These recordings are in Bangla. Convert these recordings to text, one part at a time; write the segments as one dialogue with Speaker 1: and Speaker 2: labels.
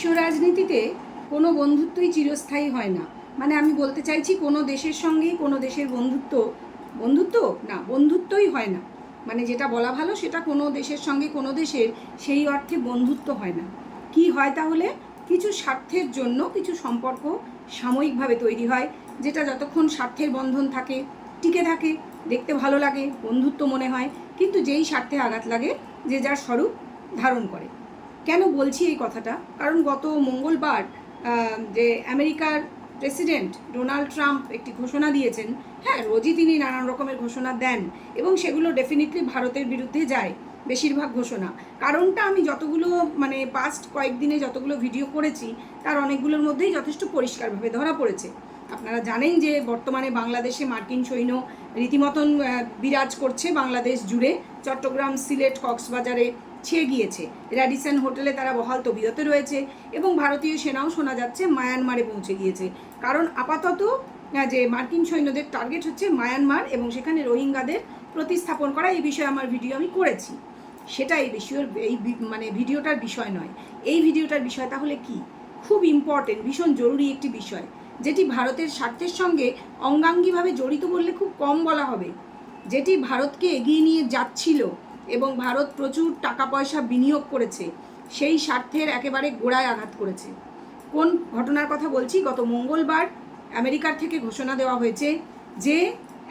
Speaker 1: বিশ্ব রাজনীতিতে কোনো বন্ধুত্বই চিরস্থায়ী হয় না। মানে আমি বলতে চাইছি কোনো দেশের সঙ্গেই কোনো দেশের বন্ধুত্ব বন্ধুত্ব? না, বন্ধুত্বই হয় না। মানে যেটা বলা ভালো সেটা কোনো দেশের সঙ্গে কোনো দেশের সেই অর্থে বন্ধুত্ব হয় না। কি হয় তাহলে? কিছু স্বার্থের জন্য কিছু সম্পর্ক সাময়িকভাবে তৈরি হয়, যেটা যতক্ষণ স্বার্থের বন্ধন থাকে, টিকে থাকে, দেখতে ভালো লাগে, বন্ধুত্ব মনে হয়, কিন্তু যেই স্বার্থে আঘাত লাগে, যে যার স্বরূপ ধারণ করে। কেন বলছি এই কথাটা? কারণ গত মঙ্গলবার যে আমেরিকার প্রেসিডেন্ট ডোনাল্ড ট্রাম্প একটি ঘোষণা দিয়েছেন হ্যাঁ রোজই তিনি নানান রকমের ঘোষণা দেন এবং সেগুলো ডেফিনেটলি ভারতের বিরুদ্ধে যায় বেশিরভাগ ঘোষণা। কারণটা আমি যতগুলো মানে পাস্ট কয়েকদিনে যতগুলো ভিডিও করেছি, তার অনেকগুলোর মধ্যেই যথেষ্ট পরিষ্কারভাবে ধরা পড়েছে। আপনারা জানেন যে বর্তমানে বাংলাদেশে মার্কিন সৈন্য রীতিমতন বিরাজ করছে বাংলাদেশ জুড়ে। চট্টগ্রাম, সিলেট, কক্সবাজারে ছেয়ে গিয়েছে। র্যাডিসন হোটেলে তারা বহাল তবিয়তে রয়েছে এবং ভারতীয় সেনাও শোনা যাচ্ছে মায়ানমারে পৌঁছে গিয়েছে। কারণ আপাতত যে মার্কিন সৈন্যদের টার্গেট হচ্ছে মায়ানমার এবং সেখানে রোহিঙ্গাদের প্রতিস্থাপন করা, এই বিষয়ে আমার ভিডিও আমি করেছি। সেটা এই বিষয়ের এই মানে ভিডিওটার বিষয় নয়। এই ভিডিওটার বিষয় তাহলে কি? খুব ইম্পর্টেন্ট ভীষণ জরুরি একটি বিষয়, যেটি ভারতের স্বার্থের সঙ্গে অঙ্গাঙ্গিভাবে জড়িত বললে খুব কম বলা হবে। যেটি ভারতকে এগিয়ে নিয়ে যাচ্ছিল এবং ভারত প্রচুর টাকা পয়সা বিনিয়োগ করেছে, সেই স্বার্থের একেবারে গোড়ায় আঘাত করেছে। কোন ঘটনার কথা বলছি? গত মঙ্গলবার আমেরিকার থেকে ঘোষণা দেওয়া হয়েছে যে,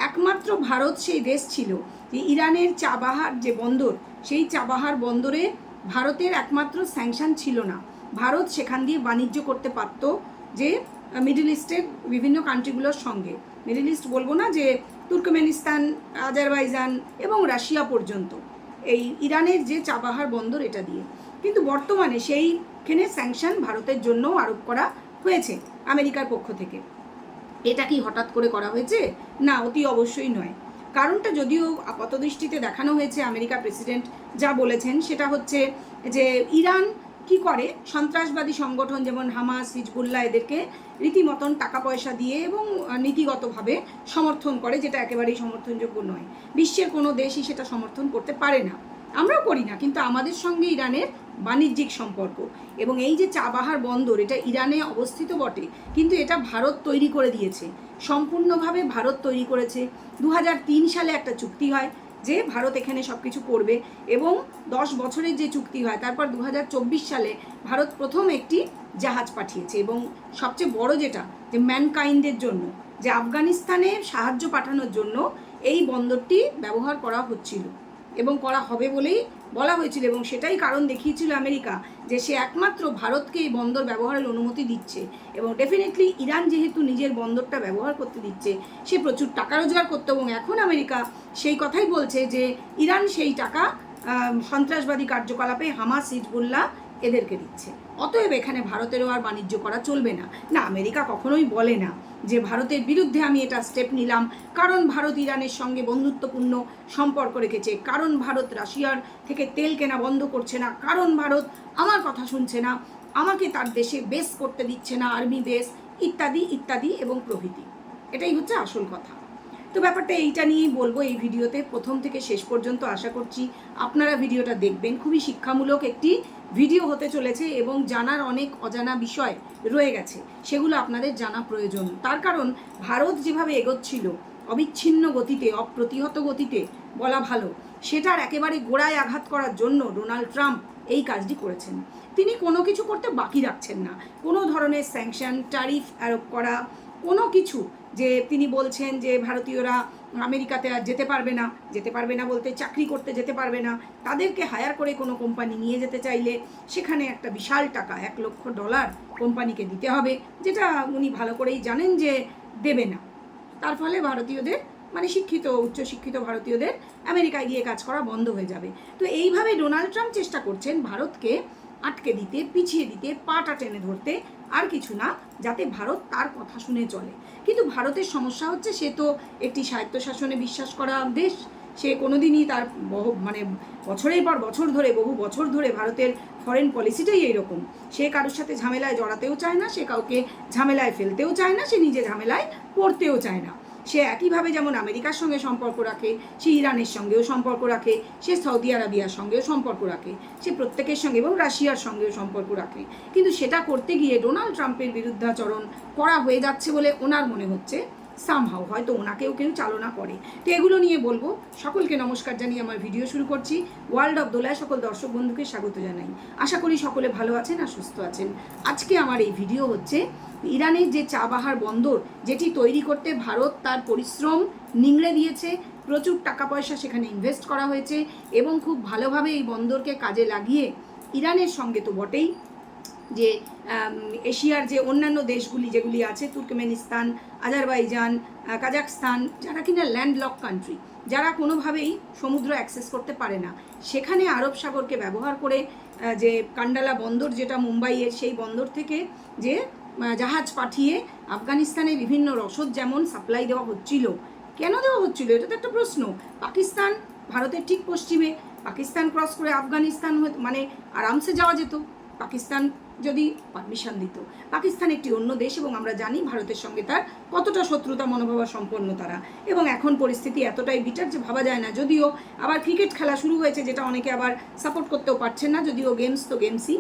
Speaker 1: একমাত্র ভারত সেই দেশ ছিল যে ইরানের চাবাহার যে বন্দর, সেই চাবাহার বন্দরে ভারতের একমাত্র স্যাংশন ছিল না। ভারত সেখান দিয়ে বাণিজ্য করতে পারত যে, মিডল ইস্টের বিভিন্ন কান্ট্রিগুলোর সঙ্গে। মিডল ইস্ট বলব না যে, তুর্কমেনিস্তান, আজারবাইজান এবং রাশিয়া পর্যন্ত। এই ইরানের যে চাবাহার বন্দর এটা দিয়ে। কিন্তু বর্তমানে সেইখানে স্যাংশন ভারতের জন্য আরোপ করা হয়েছে আমেরিকার পক্ষ থেকে। এটা কি হঠাৎ করে করা হয়েছে? না, অতি অবশ্যই নয়। কারণটা যদিও আপাতদৃষ্টিতে দেখানো হয়েছে আমেরিকা প্রেসিডেন্ট যা বলেছেন, সেটা হচ্ছে যে ইরান কি করে? সন্ত্রাসবাদী সংগঠন যেমন হামাস, হিজবুল্লাহ, এদেরকে রীতিমতন টাকা পয়সা দিয়ে এবং নীতিগতভাবে সমর্থন করে, যেটা একেবারেই সমর্থনযোগ্য নয়। বিশ্বের কোনো দেশই সেটা সমর্থন করতে পারে না। আমরাও করি না, কিন্তু আমাদের সঙ্গে ইরানের বাণিজ্যিক সম্পর্ক এবং এই যে চাবাহার বন্দর, এটা ইরানে অবস্থিত বটে, কিন্তু এটা ভারত তৈরি করে দিয়েছে। সম্পূর্ণভাবে ভারত তৈরি করেছে। দু হাজার তিন সালে একটা চুক্তি হয় যে ভারত এখানে সব কিছু করবে এবং দশ বছরের যে চুক্তি হয়, তারপর দু হাজার চব্বিশ সালে ভারত প্রথম একটি জাহাজ পাঠিয়েছে এবং সবচেয়ে বড় যেটা, যে ম্যানকাইন্ডের জন্য, যে আফগানিস্তানে সাহায্য পাঠানোর জন্য এই বন্দরটি ব্যবহার করা হচ্ছিল। এবং করা হবে বলেই বলা হয়েছিল এবং সেটাই কারণ দেখিয়েছিল আমেরিকা যে সে একমাত্র ভারতকে এই বন্দর ব্যবহারের অনুমতি দিচ্ছে এবং ডেফিনেটলি ইরান যেহেতু নিজের বন্দরটা ব্যবহার করতে দিচ্ছে, সে প্রচুর টাকা রোজগার করতো এবং এখন আমেরিকা সেই কথাই বলছে যে ইরান সেই টাকা সন্ত্রাসবাদী কার্যকলাপে হামাস, হিজবুল্লাহ এদেরকে দিচ্ছে। অতএব এখানে ভারতেরও আর বাণিজ্য করা চলবে না। না, আমেরিকা কখনোই বলে না। যে ভারতের বিরুদ্ধে আমি এটা স্টেপ নিলাম, কারণ ভারত ইরানের সঙ্গে বন্ধুত্বপূর্ণ সম্পর্ক রেখেছে, কারণ ভারত রাশিয়ার থেকে তেল কেনা বন্ধ করছে না, কারণ ভারত আমার কথা শুনছে না, আমাকে তার দেশে বেস করতে দিচ্ছে না আর্মি বেস ইত্যাদি ইত্যাদি এবং প্রভৃতি। এটাই হচ্ছে আসল কথা। তো ব্যাপারটা এইটা নিয়েই বলব এই ভিডিওতে। প্রথম থেকে শেষ পর্যন্ত আশা করছি আপনারা ভিডিওটা দেখবেন। খুবই শিক্ষামূলক একটি ভিডিও হতে চলেছে এবং জানার অনেক অজানা বিষয় রয়ে গেছে। সেগুলো আপনাদের জানা প্রয়োজন। তার কারণ, ভারত যেভাবে এগোচ্ছিল, অবিচ্ছিন্ন গতিতে, অপ্রতিহত গতিতে বলা ভালো। সেটার একেবারে গোড়ায় আঘাত করার জন্য ডোনাল্ড ট্রাম্প এই কাজটি করেছেন। তিনি কোনো কিছু করতে বাকি রাখছেন না। কোনো ধরনের স্যাংশন, ট্যারিফ আরোপ করা, কোনো কিছু যে তিনি বলছেন যে ভারতীয়রা আমেরিকাতে আর যেতে পারবে না, যেতে পারবে না বলতে চাকরি করতে যেতে পারবে না। তাদেরকে হায়ার করে কোনো কোম্পানি নিয়ে যেতে চাইলে সেখানে একটা বিশাল টাকা, এক লক্ষ ডলার কোম্পানিকে দিতে হবে, যেটা উনি ভালো করেই জানেন যে দেবে না। তার ফলে ভারতীয়দের মানে শিক্ষিত, উচ্চশিক্ষিত ভারতীয়দের আমেরিকায় গিয়ে কাজ করা বন্ধ হয়ে যাবে। তো এইভাবে ডোনাল্ড ট্রাম্প চেষ্টা করছেন ভারতকে আটকে দিতে, পিছিয়ে দিতে, পাটা টেনে ধরতে। আর কিছু না, যাতে ভারত তার কথা শুনে চলে। কিন্তু ভারতের সমস্যা হচ্ছে, সে তো একটি স্বায়ত্তশাসনে বিশ্বাস করা দেশ। সে কোনোদিনই তার বহু মানে বছরের পর বছর ধরে, বহু বছর ধরে ভারতের ফরেন পলিসিটাই এইরকম। সে কারোর সাথে ঝামেলায় জড়াতেও চায় না, সে কাউকে ঝামেলায় ফেলতেও চায় না, সে নিজে ঝামেলায় পড়তেও চায় না। সে একইভাবে যেমন আমেরিকার সঙ্গে সম্পর্ক রাখে, সে ইরানের সঙ্গেও সম্পর্ক রাখে, সে সৌদি আরবিয়ার সঙ্গেও সম্পর্ক রাখে, সে প্রত্যেকের সঙ্গে এবং রাশিয়ার সঙ্গেও সম্পর্ক রাখে। কিন্তু সেটা করতে গিয়ে ডোনাল্ড ট্রাম্পের বিরুদ্ধাচরণ করা হয়ে যাচ্ছে বলে ওনার মনে হচ্ছে। সামহাও হয়তো ওনাকেও কেউ চালনা করে। তো এগুলো নিয়ে বলব, সকলকে নমস্কার জানিয়ে আমার ভিডিও শুরু করছি। ওয়ার্ল্ড অফ দোলায় সকল দর্শক বন্ধুকে স্বাগত জানাই। আশা করি সকলে ভালো আছেন আর সুস্থ আছেন। আজকে আমার এই ভিডিও হচ্ছে ইরানের যে চাবাহার বন্দর, যেটি তৈরি করতে ভারত তার পরিশ্রম নিংড়ে দিয়েছে, প্রচুর টাকা পয়সা সেখানে ইনভেস্ট করা হয়েছে এবং খুব ভালোভাবে এই বন্দরকে কাজে লাগিয়ে ইরানের সঙ্গে তো বটেই। যে এশিয়ার যে অন্যান্য দেশগুলি যেগুলি আছে, তুর্কমেনিস্তান, আজারবাইজান কাজাকস্তান যারা কিনা ল্যান্ডলক কান্ট্রি যারা কোনোভাবেই সমুদ্র অ্যাক্সেস করতে পারে না। সেখানে আরব সাগরকে ব্যবহার করে যে কান্ডালা বন্দর যেটা মুম্বাইয়ের সেই বন্দর থেকে যে জাহাজ পাঠিয়ে আফগানিস্তানে বিভিন্ন রসদ যেমন সাপ্লাই দেওয়া হচ্ছিল। কেন দেওয়া হচ্ছিল? এটা তো একটা প্রশ্ন। পাকিস্তান ভারতের ঠিক পশ্চিমে, পাকিস্তান ক্রস করে আফগানিস্তান মানে আরামসে যাওয়া যেত। পাকিস্তান যদি পারমিশন দিত। পাকিস্তান একটি অন্য দেশ এবং আমরা জানি ভারতের সঙ্গে তার কতটা শত্রুতা, মনোভাবা সম্পন্ন তারা। এবং এখন পরিস্থিতি এতটাই বিটার যে ভাবা যায় না। যদিও আবার ক্রিকেট খেলা শুরু হয়েছে, যেটা অনেকে আবার সাপোর্ট করতেও পারছেন না। যদিও গেমস তো গেমসই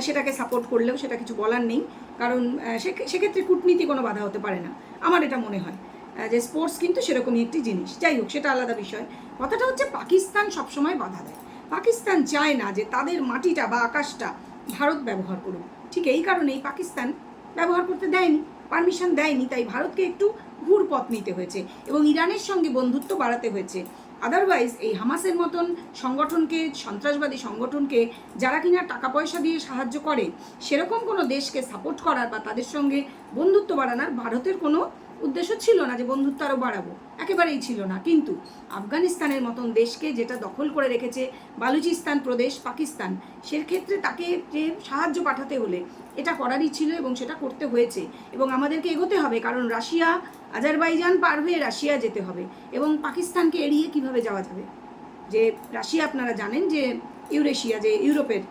Speaker 1: সেটাকে সাপোর্ট করলেও সেটা কিছু বলার নেই। কারণ সেক্ষেত্রে কূটনীতি কোনো বাধা হতে পারে না। আমার এটা মনে হয়। যে স্পোর্টস কিন্তু সেরকমই একটি জিনিস। যাই হোক, সেটা আলাদা বিষয়। কথাটা হচ্ছে পাকিস্তান সবসময় বাধা দেয়। পাকিস্তান চায় না যে তাদের মাটিটা বা আকাশটা ভারত ব্যবহার করুক ঠিক এই কারণেই পাকিস্তান ব্যবহার করতে দেয়নি, পারমিশন দেয়নি, তাই ভারতকে একটু ঘুর পথ নিতে হয়েছে এবং ইরানের সঙ্গে বন্ধুত্ব বাড়াতে হয়েছে। আদারওয়াইজ এই হামাসের মতন সংগঠনকে, সন্ত্রাসবাদী সংগঠনকে, যারা কিনা টাকা পয়সা দিয়ে সাহায্য করে, সেরকম কোনো দেশকে সাপোর্ট করার বা তাদের সঙ্গে বন্ধুত্ব বাড়ানোর ভারতের কোনো উদ্দেশ্য ছিল না যে বন্ধুত্ব আরও বাড়াবো, একেবারেই ছিল না। কিন্তু আফগানিস্তানের মতন দেশকে যেটা দখল করে রেখেছে বালুচিস্তান প্রদেশ, পাকিস্তান সেক্ষেত্রে তাকে যে সাহায্য পাঠাতে হলে এটা করারই ছিল এবং সেটা করতে হয়েছে। এবং আমাদেরকে এগোতে হবে, কারণ রাশিয়া, আজারবাইজান পার হয়ে রাশিয়া যেতে হবে এবং পাকিস্তানকে এড়িয়ে কীভাবে যাওয়া যাবে? যে রাশিয়া, আপনারা জানেন যে ইউরেশিয়া, যে ইউরোপের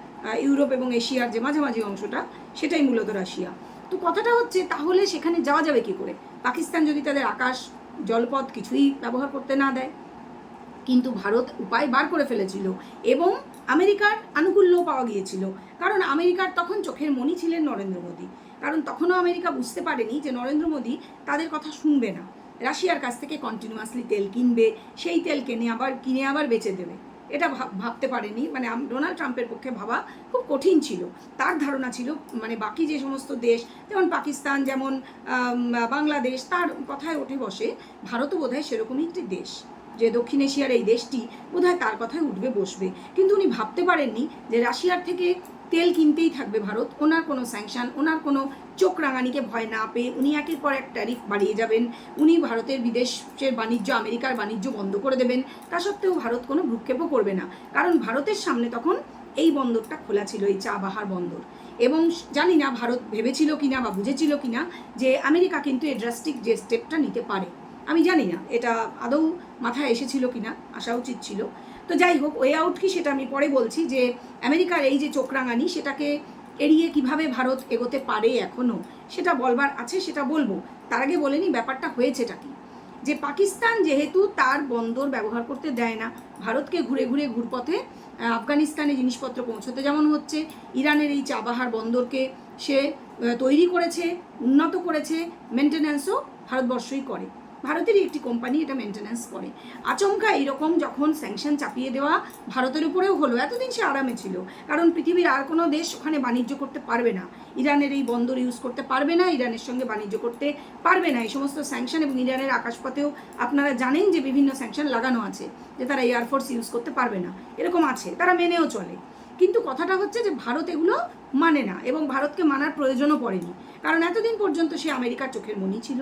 Speaker 1: ইউরোপ এবং এশিয়ার যে মাঝামাঝি অংশটা, সেটাই মূলত রাশিয়া। তো কথাটা হচ্ছে, তাহলে সেখানে যাওয়া যাবে কি করে? পাকিস্তান যদি তাদের আকাশ, জলপথ কিছুই ব্যবহার করতে না দেয়, কিন্তু ভারত উপায় বার করে ফেলেছিল এবং আমেরিকার আনুকূল্যও পাওয়া গিয়েছিল। কারণ আমেরিকার তখন চোখের মনি ছিলেন নরেন্দ্র মোদী। কারণ তখনও আমেরিকা বুঝতে পারেনি যে নরেন্দ্র মোদী তাদের কথা শুনবে না। রাশিয়ার কাছ থেকে কন্টিনিউয়াসলি তেল কিনবে, সেই তেল কিনে আবার কিনে আবার বেচে দেবে। এটা ভাব- ভাবতে পারেনি। মানে ডোনাল্ড ট্রাম্পের পক্ষে ভাবা খুব কঠিন ছিল। তার ধারণা ছিল মানে বাকি যে সমস্ত দেশ, যেমন পাকিস্তান, যেমন বাংলাদেশ, তার কথায় ওঠে বসে, ভারতও বোধ হয় সেরকমই একটি দেশ। যে দক্ষিণ এশিয়ার এই দেশটি বোধহয় তার কথায় উঠবে, বসবে। কিন্তু উনি ভাবতে পারেননি যে রাশিয়ার থেকে তেল কিনতেই থাকবে ভারত। ওনার কোনো স্যাংশন ওনার কোনো চোখ রাঙানিকে ভয় না পেয়ে উনি একের পর এক ট্যারিফ বাড়িয়ে যাবেন। উনি ভারতের বিদেশের বাণিজ্য, আমেরিকার বাণিজ্য বন্ধ করে দেবেন। তা সত্ত্বেও ভারত কোনো ভ্রুক্ষেপও করবে না। কারণ ভারতের সামনে তখন এই বন্দরটা খোলা ছিল, এই চা বাহার বন্দর। এবং জানি না ভারত ভেবেছিল কিনা বা বুঝেছিল কিনা যে আমেরিকা কিন্তু এই ড্রাস্টিক যে স্টেপটা নিতে পারে। আমি জানি না, এটা আদৌ মাথায় এসেছিল কিনা আসা উচিত ছিল। তো যাই হোক ওয়ে আউট কি সেটা আমি পরে বলছি যে আমেরিকার এই যে চোখরাঙানি সেটাকে এড়িয়ে কীভাবে ভারত এগোতে পারে এখনও সেটা বলবার আছে, সেটা বলব। তার আগে বলেনি ব্যাপারটা হয়েছেটা কি? যে পাকিস্তান যেহেতু তার বন্দর ব্যবহার করতে দেয় না, ভারতকে ঘুরে ঘুরে ঘুরপথে আফগানিস্তানে জিনিসপত্র পৌঁছতে যেমন হচ্ছে, ইরানের এই চাবাহার বন্দরকে সে তৈরি করেছে, উন্নত করেছে মেনটেন্যান্সও ভারতবর্ষই করে। ভারতেরই একটি কোম্পানি এটা মেনটেন্যান্স করে। আচমকা এইরকম যখন স্যাংশন চাপিয়ে দেওয়া ভারতের উপরেও হলো, এতদিন সে আরামে ছিল। কারণ পৃথিবীর আর কোনো দেশ ওখানে বাণিজ্য করতে পারবে না। ইরানের এই বন্দর ইউজ করতে পারবে না, ইরানের সঙ্গে বাণিজ্য করতে পারবে না। এই সমস্ত স্যাংশন এবং ইরানের আকাশপথেও আপনারা জানেন যে বিভিন্ন স্যাংশন লাগানো আছে, যে তারা এয়ারফোর্স ইউজ করতে পারবে না। এরকম আছে, তারা মেনেও চলে। কিন্তু কথাটা হচ্ছে যে ভারত এগুলো মানে না এবং ভারতকে মানার প্রয়োজনও পড়েনি। কারণ এতদিন পর্যন্ত সে আমেরিকার চোখের মনি ছিল।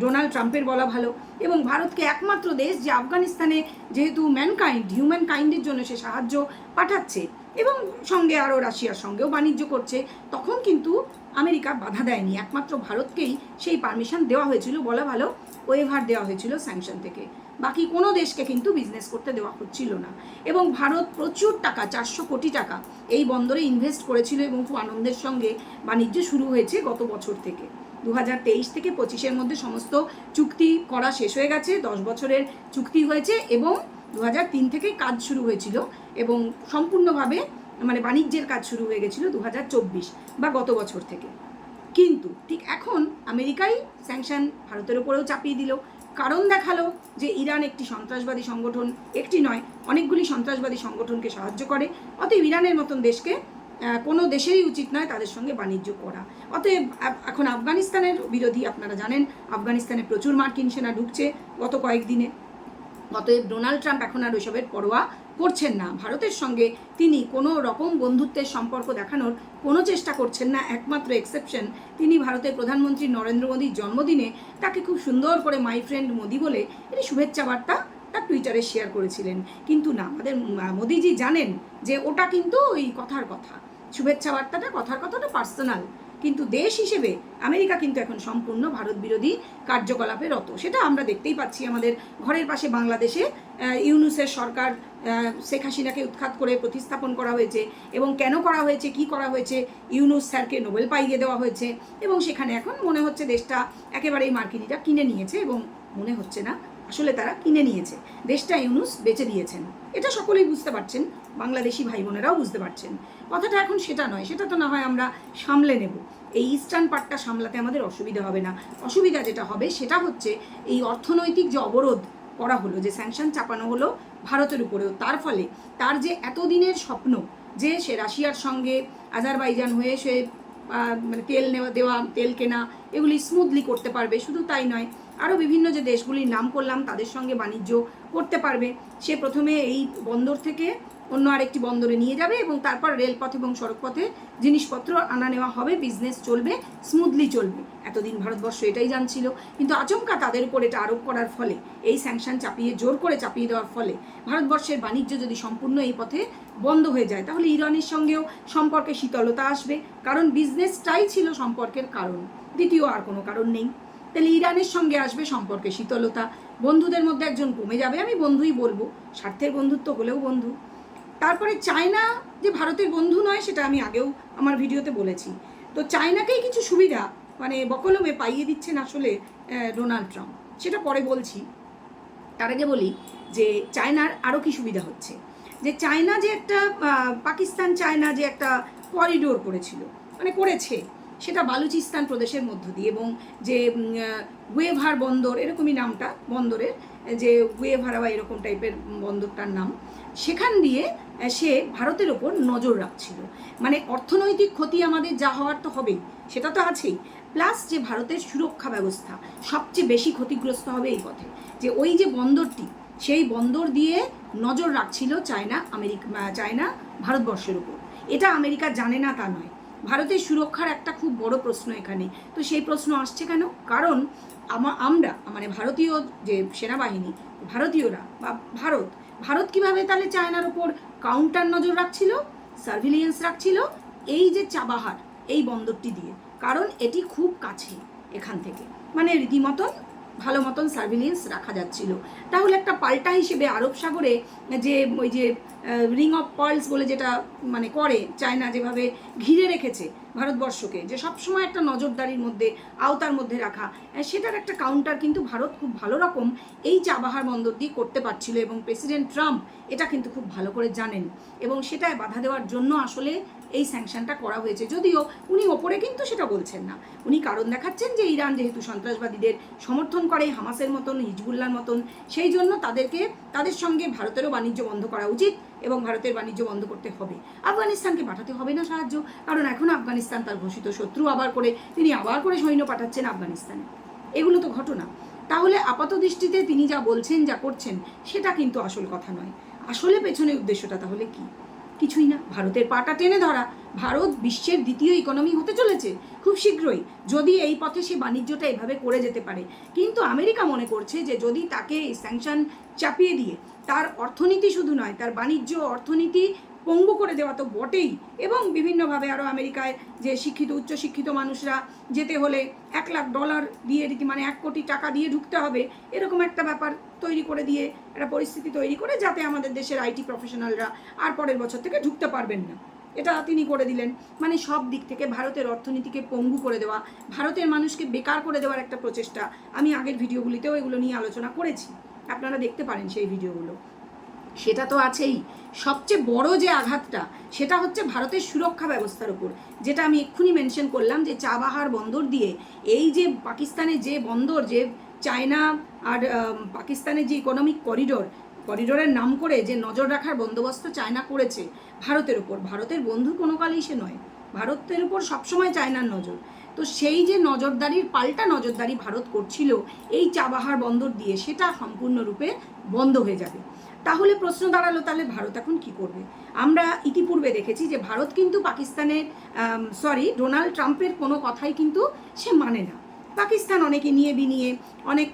Speaker 1: ডোনাল্ড ট্রাম্পের বলা ভালো। এবং ভারতকে একমাত্র দেশ যে আফগানিস্তানে যেহেতু ম্যানকাইন্ড হিউম্যান কাইন্ডের জন্য সে সাহায্য পাঠাচ্ছে এবং সঙ্গে আরও রাশিয়ার সঙ্গেও বাণিজ্য করছে, তখন কিন্তু আমেরিকা বাধা দেয়নি। একমাত্র ভারতকেই সেই পারমিশন দেওয়া হয়েছিল, বলা ভালো ওয়েভার দেওয়া হয়েছিল স্যাংশন থেকে। বাকি কোনো দেশকে কিন্তু বিজনেস করতে দেওয়া হচ্ছিল না। এবং ভারত প্রচুর টাকা, চারশো কোটি টাকা এই বন্দরে ইনভেস্ট করেছিল এবং খুব আনন্দের সঙ্গে বাণিজ্য শুরু হয়েছে গত বছর থেকে। দু হাজার তেইশ থেকে পঁচিশের মধ্যে সমস্ত চুক্তি করা শেষ হয়ে গেছে, দশ বছরের চুক্তি হয়েছে এবং দু থেকে কাজ শুরু হয়েছিল এবং সম্পূর্ণভাবে মানে বাণিজ্যের কাজ শুরু হয়ে গেছিল দু বা গত বছর থেকে। কিন্তু ঠিক এখন আমেরিকাই স্যাংশন ভারতের ওপরেও চাপিয়ে দিল। কারণ দেখাল যে ইরান একটি সন্ত্রাসবাদী সংগঠন, একটি নয়, অনেকগুলি সন্ত্রাসবাদী সংগঠনকে সাহায্য করে। অতএব ইরানের মতন দেশকে কোনো দেশেরই উচিত নয় তাদের সঙ্গে বাণিজ্য করা। অতএব এখন আফগানিস্তানের বিরোধী, আপনারা জানেন, আফগানিস্তানে প্রচুর মার্কিন সেনা ঢুকছে গত কয়েকদিনে। অতএব ডোনাল্ড ট্রাম্প এখন আর ওইসবের পরোয়া করছেন না। ভারতের সঙ্গে তিনি কোনো রকম বন্ধুত্বের সম্পর্ক দেখানোর কোনো চেষ্টা করছেন না। একমাত্র এক্সেপশন তিনি ভারতের প্রধানমন্ত্রী নরেন্দ্র মোদীর জন্মদিনে তাকে খুব সুন্দর করে মাই ফ্রেন্ড মোদি বলে একটি শুভেচ্ছা বার্তা তার টুইটারে শেয়ার করেছিলেন। কিন্তু না, আমাদের মোদিজি জানেন যে ওটা কিন্তু ওই কথার কথা। শুভেচ্ছা বার্তাটা, কথার কথাটা পার্সোনাল কিন্তু দেশ হিসেবে আমেরিকা কিন্তু এখন সম্পূর্ণ ভারত বিরোধী কার্যকলাপে রত। সেটা আমরা দেখতেই পাচ্ছি আমাদের ঘরের পাশে বাংলাদেশে ইউনুসের সরকার শেখ হাসিনাকে উৎখাত করে প্রতিস্থাপন করা হয়েছে এবং কেন করা হয়েছে, কি করা হয়েছে, ইউনুস স্যারকে নোবেল পাইয়ে দেওয়া হয়েছে। এবং সেখানে এখন মনে হচ্ছে দেশটা একেবারেই মার্কিনিটা কিনে নিয়েছে এবং মনে হচ্ছে না আসলে তারা কিনে নিয়েছে। দেশটা ইউনুস বেচে দিয়েছেন। এটা সকলেই বুঝতে পারছেন, বাংলাদেশি ভাই বোনেরাও বুঝতে পারছেন। কথাটা এখন সেটা নয়, সেটা তো না হয় আমরা সামলে নেব। এই ইস্টার্ন পার্টটা সামলাতে আমাদের অসুবিধা হবে না। অসুবিধা যেটা হবে সেটা হচ্ছে এই অর্থনৈতিক যে অবরোধ করা হলো, যে স্যাংশন চাপানো হলো ভারতের উপরেও, তার ফলে তার যে এতদিনের স্বপ্ন যে সে রাশিয়ার সঙ্গে আজারবাইজান হয়ে সে মানে তেল নেওয়া, দেওয়া, তেল কেনা, এগুলি স্মুথলি করতে পারবে, শুধু তাই নয় আরও বিভিন্ন যে দেশগুলির নাম করলাম, তাদের সঙ্গে বাণিজ্য করতে পারবে। সে প্রথমে এই বন্দর থেকে অন্য আরেকটি বন্দরে নিয়ে যাবে এবং তারপর রেলপথ এবং সড়কপথে জিনিসপত্র আনা নেওয়া হবে বিজনেস চলবে স্মুথলি চলবে। এতদিন ভারতবর্ষ এটাই জানছিল। কিন্তু আচমকা তাদের উপর এটা আরোপ করার ফলে, এই স্যাংশন চাপিয়ে, জোর করে চাপিয়ে দেওয়ার ফলে ভারতবর্ষের বাণিজ্য যদি সম্পূর্ণ এই পথে বন্ধ হয়ে যায়, তাহলে ইরানের সঙ্গেও সম্পর্কে শীতলতা আসবে। কারণ বিজনেসটাই ছিল সম্পর্কের কারণ। দ্বিতীয় আর কোনো কারণ নেই। তাহলে ইরানের সঙ্গে আসবে সম্পর্কে শীতলতা। বন্ধুদের মধ্যে একজন কমে যাবে, আমি বন্ধুই বলব। স্বার্থের বন্ধুত্ব হলেও বন্ধু। তারপরে চায়না যে ভারতের বন্ধু নয়, সেটা আমি আগেও আমার ভিডিওতে বলেছি। তো চায়নাকেই কিছু সুবিধা মানে বকলমে পাইয়ে দিচ্ছেন আসলে ডোনাল্ড ট্রাম্প। সেটা পরে বলছি। তার আগে বলি যে চায়নার আরও কি সুবিধা হচ্ছে। যে চায়না যে একটা পাকিস্তান চায়না যে একটা করিডোর করেছিল মানে করেছে সেটা বালুচিস্তান প্রদেশের মধ্য দিয়ে এবং যে গুয়েভার বন্দর, এরকমই নামটা বন্দরের, যে গুয়েভারা বা এরকম টাইপের বন্দরটার নাম, সেখান দিয়ে সে ভারতের ওপর নজর রাখছিল। মানে অর্থনৈতিক ক্ষতি আমাদের যা হওয়ার তো হবেই, সেটা তো আছেই। প্লাস যে ভারতের সুরক্ষা ব্যবস্থা, সবচেয়ে বেশি ক্ষতিগ্রস্ত হবে এই পথে। যে ওই যে বন্দরটি, সেই বন্দর দিয়ে নজর রাখছিল চায়না, আমেরিকা চায়না ভারতবর্ষের উপর এটা আমেরিকা জানে না তা নয়। ভারতের সুরক্ষার একটা খুব বড় প্রশ্ন এখানে। তো সেই প্রশ্ন আসছে কেন? কারণ আমা- আমরা মানে ভারতীয় যে সেনাবাহিনী, ভারতীয়রা বা ভারত ভারত কীভাবে তাহলে চায়নার উপর কাউন্টার নজর রাখছিল? সার্ভিলিয়েন্স রাখছিল? এই যে চাবাহার এই বন্দরটি দিয়ে। কারণ এটি খুব কাছে এখান থেকে। মানে রীতিমতন, ভালো মতন সার্ভিলিয়েন্স রাখা যাচ্ছিল। তাহলে একটা পাল্টা হিসেবে আরব সাগরে যে, ওই যে রিং অফ পার্লস বলে যেটা মানে করে চায়না যেভাবে ঘিরে রেখেছে ভারতবর্ষকে, যে সবসময় একটা নজরদারির মধ্যে, আওতার মধ্যে রাখা সেটার একটা কাউন্টার কিন্তু ভারত খুব ভালো রকম এই চাবাহার বন্দর দিয়ে করতে পারছিল এবং প্রেসিডেন্ট ট্রাম্প এটা কিন্তু খুব ভালো করে জানেন এবং সেটায় বাধা দেওয়ার জন্য আসলে এই স্যাংশনটা করা হয়েছে। যদিও উনি ওপরে কিন্তু সেটা বলছেন না। উনি কারণ দেখাচ্ছেন যে ইরান যেহেতু সন্ত্রাসবাদীদের সমর্থন করে, হামাসের মতন হিজবুল্লার মতন, সেই জন্য তাদেরকে, তাদের সঙ্গে ভারতেরও বাণিজ্য বন্ধ করা উচিত। এবং ভারতের বাণিজ্য বন্ধ করতে হবে। আফগানিস্তানকে পাঠাতে হবে না সাহায্য, কারণ এখন আফগানিস্তান তার ঘোষিত শত্রু আবার করে, তিনি আবার করে সৈন্য পাঠাচ্ছেন আফগানিস্তানে। এগুলো তো ঘটনা। তাহলে আপাত দৃষ্টিতে তিনি যা বলছেন, যা করছেন, সেটা কিন্তু আসল কথা নয়। আসলে পেছনে উদ্দেশ্যটা তাহলে কি? কিছুই না। ভারতের পাটা টেনে ধরা, ভারত বিশ্বের দ্বিতীয় ইকোনমি হতে চলেছে, খুব শীঘ্রই। যদি এই পথে সে বাণিজ্যটা এভাবে করে যেতে পারে। কিন্তু আমেরিকা মনে করছে যে যদি তাকে এই স্যাংশন চাপিয়ে দিয়ে তার অর্থনীতি শুধু নয়, তার বাণিজ্য অর্থনীতি পঙ্গু করে দেওয়া তো বটেই। এবং বিভিন্নভাবে আরও আমেরিকায় যে শিক্ষিত, উচ্চশিক্ষিত মানুষরা যেতে হলে এক লাখ ডলার দিয়ে রীতি মানে এক কোটি টাকা দিয়ে ঢুকতে হবে, এরকম একটা ব্যাপার তৈরি করে দিয়ে, একটা পরিস্থিতি তৈরি করে যাতে আমাদের দেশের আইটি প্রফেশনালরা আর পরের বছর থেকে ঢুকতে পারবেন না। এটা তিনি করে দিলেন। মানে সব দিক থেকে ভারতের অর্থনীতিকে পঙ্গু করে দেওয়া, ভারতের মানুষকে বেকার করে দেওয়ার একটা প্রচেষ্টা আমি আগের ভিডিওগুলিতেও এগুলো নিয়ে আলোচনা করেছি। আপনারা দেখতে পারেন সেই ভিডিওগুলো। সেটা তো আছেই। সবচেয়ে বড় যে আঘাতটা, সেটা হচ্ছে ভারতের সুরক্ষা ব্যবস্থার উপর। যেটা আমি এক্ষুনি মেনশন করলাম যে চাবাহার বন্দর দিয়ে এই যে পাকিস্তানের যে বন্দর, যে চায়না আর পাকিস্তানের যে ইকোনমিক করিডোর করিডোরের নাম করে যে নজর রাখার বন্দোবস্ত চায়না করেছে ভারতের উপর। ভারতের বন্ধু কোনো কালেই সে নয়। ভারতের উপর সবসময় চায়নার নজর। তো সেই যে নজরদারির, পাল্টা নজরদারি ভারত করছিল, এই চাবাহার বন্দর দিয়ে সেটা সম্পূর্ণরূপে বন্ধ হয়ে যাবে। তাহলে প্রশ্ন দাঁড়াল, তাহলে ভারত এখন কি করবে? আমরা ইতিপূর্বে দেখেছি যে ভারত কিন্তু পাকিস্তানের সরি ডোনাল্ড ট্রাম্পের কোনো কথাই কিন্তু সে মানে না। পাকিস্তান অনেকে নিয়ে বিনিয়ে অনেক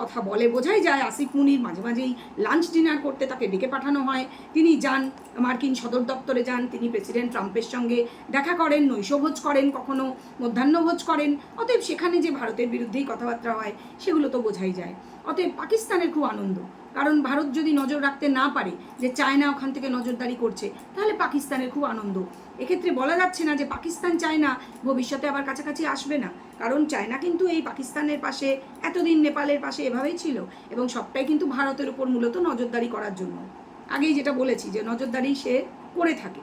Speaker 1: কথা বলে। বোঝাই যায় আসিফ মুনির মাঝে মাঝেই লাঞ্চ ডিনার করতে তাকে ডেকে পাঠানো হয়। তিনি যান, মার্কিন সদর দপ্তরে যান। তিনি প্রেসিডেন্ট ট্রাম্পের সঙ্গে দেখা করেন, নৈশভোজ করেন, কখনো মধ্যাহ্নভোজ করেন। অতএব সেখানে যে ভারতের বিরুদ্ধেই কথাবার্তা হয়, সেগুলো তো বোঝাই যায়। অতএব পাকিস্তানের খুব আনন্দ। কারণ ভারত যদি নজর রাখতে না পারে যে চায়না ওখান থেকে নজরদারি করছে, তাহলে পাকিস্তানের খুব আনন্দ। এক্ষেত্রে বলা যাচ্ছে না যে পাকিস্তান চায়না ভবিষ্যতে আবার কাছাকাছি আসবে না। কারণ চায়না কিন্তু এই পাকিস্তানের পাশে, এতদিন নেপালের পাশে এভাবেই ছিল এবং সবটাই কিন্তু ভারতের উপর মূলত নজরদারি করার জন্য। আগেই যেটা বলেছি যে নজরদারি সে করে থাকে।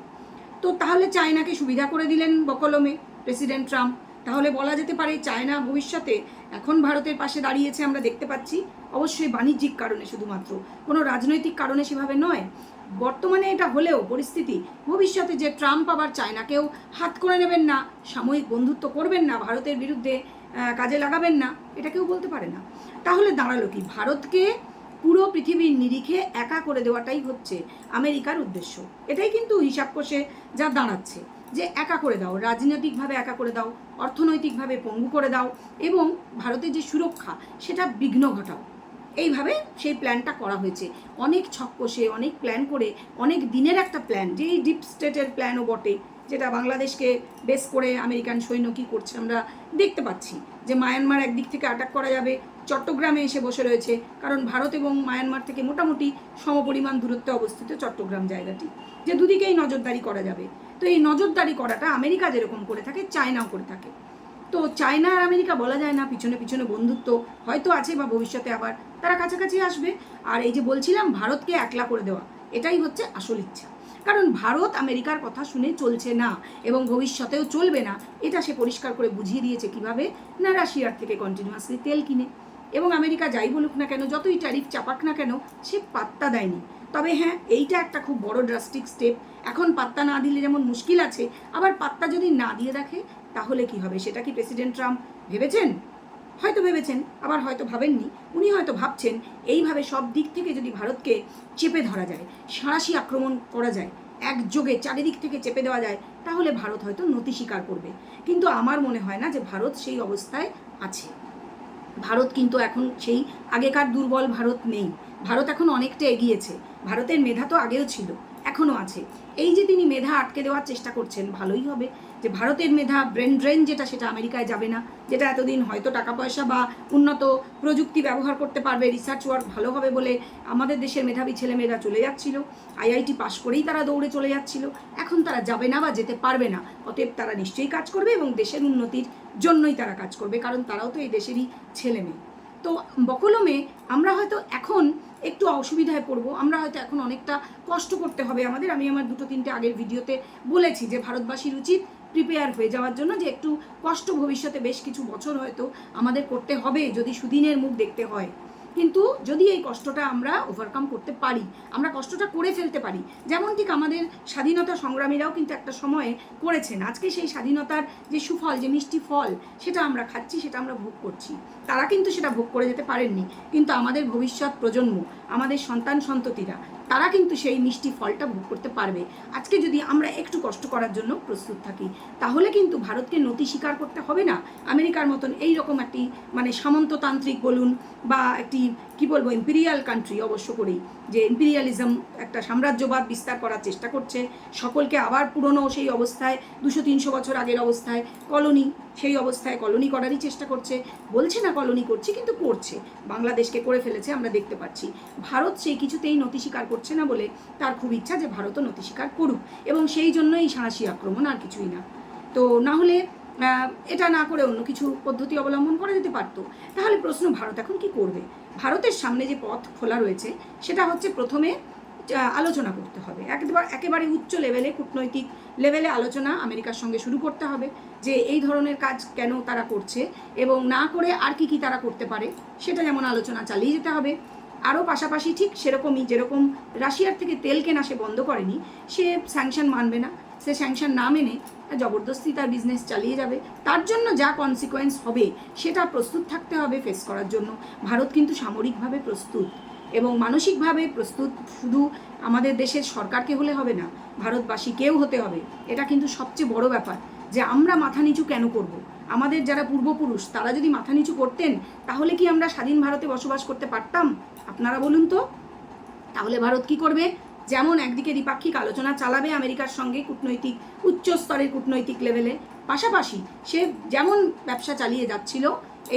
Speaker 1: তো তাহলে চায়নাকে সুবিধা করে দিলেন বকলমে প্রেসিডেন্ট ট্রাম্প। তাহলে বলা যেতে পারে চায়না ভবিষ্যতে এখন ভারতের পাশে দাঁড়িয়েছে আমরা দেখতে পাচ্ছি। অবশ্যই বাণিজ্যিক কারণে শুধুমাত্র। কোনো রাজনৈতিক কারণে সেভাবে নয়। বর্তমানে এটা হলেও পরিস্থিতি, ভবিষ্যতে যে ট্রাম্প আবার চায়নাকেও হাত করে নেবেন না, সাময়িক বন্ধুত্ব করবেন না, ভারতের বিরুদ্ধে কাজে লাগাবেন না, এটা কেউ বলতে পারে না। তাহলে দাঁড়াল কি? ভারতকে পুরো পৃথিবীর নিরিখে একা করে দেওয়াটাই হচ্ছে আমেরিকার উদ্দেশ্য। এটাই কিন্তু হিসাব কষে যা দাঁড়াচ্ছে। যে একা করে দাও, রাজনৈতিকভাবে একা করে দাও, অর্থনৈতিকভাবে পঙ্গু করে দাও এবং ভারতের যে সুরক্ষা সেটা বিঘ্ন ঘটাও। এইভাবে সেই প্ল্যানটা করা হয়েছে। অনেক ছক কষে অনেক প্ল্যান করে, অনেক দিনের একটা প্ল্যান যে এই ডিপ স্টেটের প্ল্যানও বটে, যেটা বাংলাদেশকে বেস করে আমেরিকান সৈন্য কী করছে আমরা দেখতে পাচ্ছি। যে মায়ানমার একদিক থেকে অ্যাটাক করা যাবে চট্টগ্রামে এসে বসে রয়েছে, কারণ ভারত এবং মায়ানমার থেকে মোটামুটি সমপরিমাণ দূরত্বে অবস্থিত চট্টগ্রাম জায়গাটি, যে দুদিকেই নজরদারি করা যাবে। তো এই নজরদারি করাটা আমেরিকা যেরকম করে থাকে, চায়নাও করে থাকে। তো চায়না আর আমেরিকা বলা যায় না, পিছনে পিছনে বন্ধুত্ব হয়তো আছে বা ভবিষ্যতে আবার তারা কাছাকাছি আসবে। আর এই যে বলছিলাম, ভারতকে একলা করে দেওয়া, এটাই হচ্ছে আসল ইচ্ছা। কারণ ভারত আমেরিকার কথা শুনে চলছে না এবং ভবিষ্যতেও চলবে না, এটা সে পরিষ্কার করে বুঝিয়ে দিয়েছে কীভাবে না রাশিয়ার থেকে কন্টিনিউয়াসলি তেল কিনে। এবং আমেরিকা যাই বলুক না কেন, যতই ট্যারিফ চাপাক না কেন, সে পাত্তা দেয়নি। তবে হ্যাঁ এইটা একটা খুব বড় ড্রাস্টিক স্টেপ এখন পাত্তা না দিলে যেমন মুশকিল আছে, আবার পাত্তা যদি না দিয়ে রাখে তাহলে কি হবে? সেটা কি প্রেসিডেন্ট ট্রাম্প ভেবেছেন? হয়তো ভেবেছেন, আবার হয়তো ভাবেননি। উনি হয়তো ভাবছেন, এইভাবে সব দিক থেকে যদি ভারতকে চেপে ধরা যায়, সাঁড়াশি আক্রমণ করা যায়, একযোগে চারিদিক থেকে চেপে দেওয়া যায়, তাহলে ভারত হয়তো নতি স্বীকার করবে। কিন্তু আমার মনে হয় না যে ভারত সেই অবস্থায় আছে। ভারত কিন্তু এখন সেই আগেকার দুর্বল ভারত নেই। ভারত এখন অনেকটা এগিয়েছে। ভারতের মেধা তো আগেও ছিল, এখনও আছে। এই যে তিনি মেধা আটকে দেওয়ার চেষ্টা করছেন, ভালোই হবে যে ভারতের মেধা ব্রেন ড্রেন যেটা সেটা আমেরিকায় যাবে না, যেটা এতদিন হয়তো টাকা পয়সা বা উন্নত প্রযুক্তি ব্যবহার করতে পারবে রিসার্চ ওয়ার্ক ভালো হবে বলে আমাদের দেশের মেধাবী ছেলেমেয়েরা চলে যাচ্ছিল, আইআইটি পাশ করেই তারা দৌড়ে চলে যাচ্ছিল, এখন তারা যাবে না বা যেতে পারবে না, অতএব তারা নিশ্চয়ই কাজ করবে এবং দেশের উন্নতির জন্যই তারা কাজ করবে, কারণ তারাও তো এই দেশেরই ছেলে মেয়ে। তো বকলমে আমরা হয়তো এখন একটু অসুবিধায় পড়ব, আমরা হয়তো এখন অনেকটা কষ্ট করতে হবে আমাদের। আমি আমার দুটো তিনটে আগের ভিডিওতে বলেছি যে ভারতবাসীর উচিত প্রিপেয়ার হয়ে যাওয়ার জন্য যে একটু কষ্ট ভবিষ্যতে বেশ কিছু বছর হয়তো আমাদের করতে হবে, যদি সুদিনের মুখ দেখতে হয়। কিন্তু যদি এই কষ্টটা আমরা ওভারকাম করতে পারি, আমরা কষ্টটা করে ফেলতে পারি, যেমন ঠিক আমাদের স্বাধীনতা সংগ্রামীরাও কিন্তু একটা সময়ে করেছেন। আজকে সেই স্বাধীনতার যে সুফল, যে মিষ্টি ফল, সেটা আমরা খাচ্ছি, সেটা আমরা ভোগ করছি। তারা কিন্তু সেটা ভোগ করে যেতে পারেননি। কিন্তু আমাদের ভবিষ্যৎ প্রজন্ম, আমাদের সন্তান সন্ততিরা তারা কিন্তু সেই মিষ্টি ফলটা ভোগ করতে পারবে। আজকে যদি আমরা একটু কষ্ট করার জন্য প্রস্তুত থাকি, তাহলে কিন্তু ভারতকে নতি স্বীকার করতে হবে না। আমেরিকার মতন এই রকম একটি মানে সামন্ততান্ত্রিক বলুন বা একটি, কি বলব ইম্পিরিয়াল কান্ট্রি অবশ্য করেই। যে ইম্পিরিয়ালিজম একটা সাম্রাজ্যবাদ বিস্তার করার চেষ্টা করছে, সকলকে আবার পুরনো সেই অবস্থায়, দুশো তিনশো বছর আগের অবস্থায়, কলোনি, সেই অবস্থায় কলোনি করারই চেষ্টা করছে। বলছে না কলোনি করছে, কিন্তু করছে। বাংলাদেশকে করে ফেলেছে, আমরা দেখতে পাচ্ছি। ভারত সেই কিছুতেই নতি স্বীকার করছে না বলে তার খুব ইচ্ছা যে ভারতও নথি স্বীকার করুক। এবং সেই জন্য এই সাঁড়াশি আক্রমণ আর কিছুই না। তো না হলে এটা না করে অন্য কিছু পদ্ধতি অবলম্বন করা যেতে পারতো। তাহলে প্রশ্ন, ভারত এখন কি করবে? ভারতের সামনে যে পথ খোলা রয়েছে, সেটা হচ্ছে প্রথমে আলোচনা করতে হবে। একেবারে একেবারে উচ্চ লেভেলে, কূটনৈতিক লেভেলে আলোচনা আমেরিকার সঙ্গে শুরু করতে হবে যে এই ধরনের কাজ কেন তারা করছে এবং না করে আর কি কি তারা করতে পারে, সেটা যেমন আলোচনা চালিয়ে যেতে হবে। আরও পাশাপাশি ঠিক সেরকমই, যেরকম রাশিয়ার থেকে তেল কেনা সে বন্ধ করেনি, সে স্যাংশন মানবে না। সে স্যাংশন না মেনে জবরদস্তি তার বিজনেস চালিয়ে যাবে, তার জন্য যা কনসিকোয়েন্স হবে সেটা প্রস্তুত থাকতে হবে ফেস করার জন্য। ভারত কিন্তু সামরিকভাবে প্রস্তুত এবং মানসিকভাবে প্রস্তুত শুধু আমাদের দেশের সরকারকে হলে হবে না, ভারতবাসী কেউ হতে হবে। এটা কিন্তু সবচেয়ে বড় ব্যাপার যে আমরা মাথা নিচু কেন করব। আমাদের যারা পূর্বপুরুষ, তারা যদি মাথা নিচু করতেন, তাহলে কি আমরা স্বাধীন ভারতে বসবাস করতে পারতাম? আপনারা বলুন তো। তাহলে ভারত কি করবে? যেমন একদিকে দ্বিপাক্ষিক আলোচনা চালাবে আমেরিকার সঙ্গে কূটনৈতিক উচ্চ স্তরের কূটনৈতিক লেভেলে, পাশাপাশি সে যেমন ব্যবসা চালিয়ে যাচ্ছিল,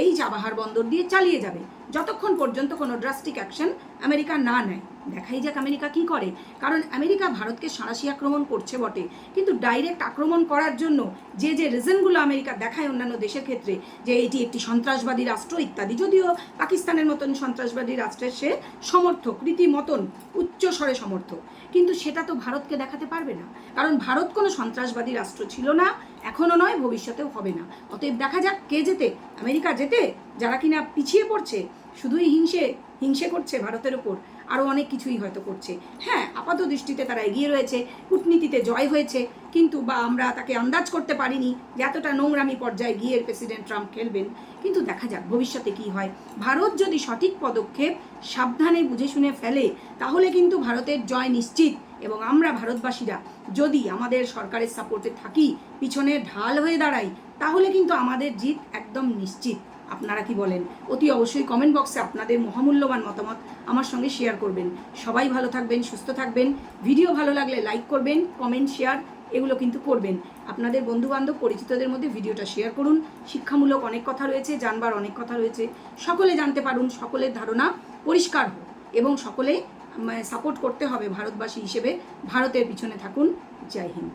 Speaker 1: এই চাবাহার বন্দর দিয়ে চালিয়ে যাবে। যতক্ষণ পর্যন্ত কোনো ড্রাস্টিক অ্যাকশন আমেরিকা না নেয়। দেখাই যাক আমেরিকা কি করে। কারণ আমেরিকা ভারতকে সাঁড়াশি আক্রমণ করছে বটে। কিন্তু ডাইরেক্ট আক্রমণ করার জন্য যে যে রিজনগুলো আমেরিকা দেখায় অন্যান্য দেশের ক্ষেত্রে, যে এটি একটি সন্ত্রাসবাদী রাষ্ট্র ইত্যাদি, যদিও পাকিস্তানের মতন সন্ত্রাসবাদী রাষ্ট্রের সে সমর্থক, রীতিমতন উচ্চ স্বরে সমর্থক। কিন্তু সেটা তো ভারতকে দেখাতে পারবে না। কারণ ভারত কোনো সন্ত্রাসবাদী রাষ্ট্র ছিল না, এখনও নয়, ভবিষ্যতেও হবে না। অতএব দেখা যাক কে যেতে, আমেরিকা যেতে, যারা কিনা পিছিয়ে পড়ছে শুধুই হিংসে হিংসে করছে ভারতের ওপর আরও অনেক কিছুই হয়তো করছে। হ্যাঁ আপাত দৃষ্টিতে তারা এগিয়ে রয়েছে, কূটনীতিতে জয় হয়েছে, কিন্তু বা আমরা তাকে আন্দাজ করতে পারিনি যে এতটা নোংরামি পর্যায়ে গিয়ে প্রেসিডেন্ট ট্রাম্প খেলবেন। কিন্তু দেখা যাক ভবিষ্যতে কি হয়। ভারত যদি সঠিক পদক্ষেপ সাবধানে বুঝে শুনে ফেলে, তাহলে কিন্তু ভারতের জয় নিশ্চিত এবং আমরা ভারতবাসীরা যদি আমাদের সরকারের সাপোর্টে থাকি, পিছনে ঢাল হয়ে দাঁড়াই, তাহলে কিন্তু আমাদের জিত একদম নিশ্চিত। আপনারা কি বলেন? অতি অবশ্যই কমেন্ট বক্সে আপনাদের মহামূল্যবান মতামত আমার সঙ্গে শেয়ার করবেন। সবাই ভালো থাকবেন, সুস্থ থাকবেন। ভিডিও ভালো লাগলে লাইক করবেন কমেন্ট শেয়ার এগুলো কিন্তু করবেন। আপনাদের বন্ধুবান্ধব, পরিচিতদের মধ্যে ভিডিওটা শেয়ার করুন। শিক্ষামূলক অনেক কথা রয়েছে, জানবার অনেক কথা রয়েছে। সকলে জানতে পারুন, সকলের ধারণা পরিষ্কার হোক এবং সকলে সাপোর্ট করতে হবে ভারতবাসী হিসেবে। ভারতের পিছনে থাকুন। জয় হিন্দ।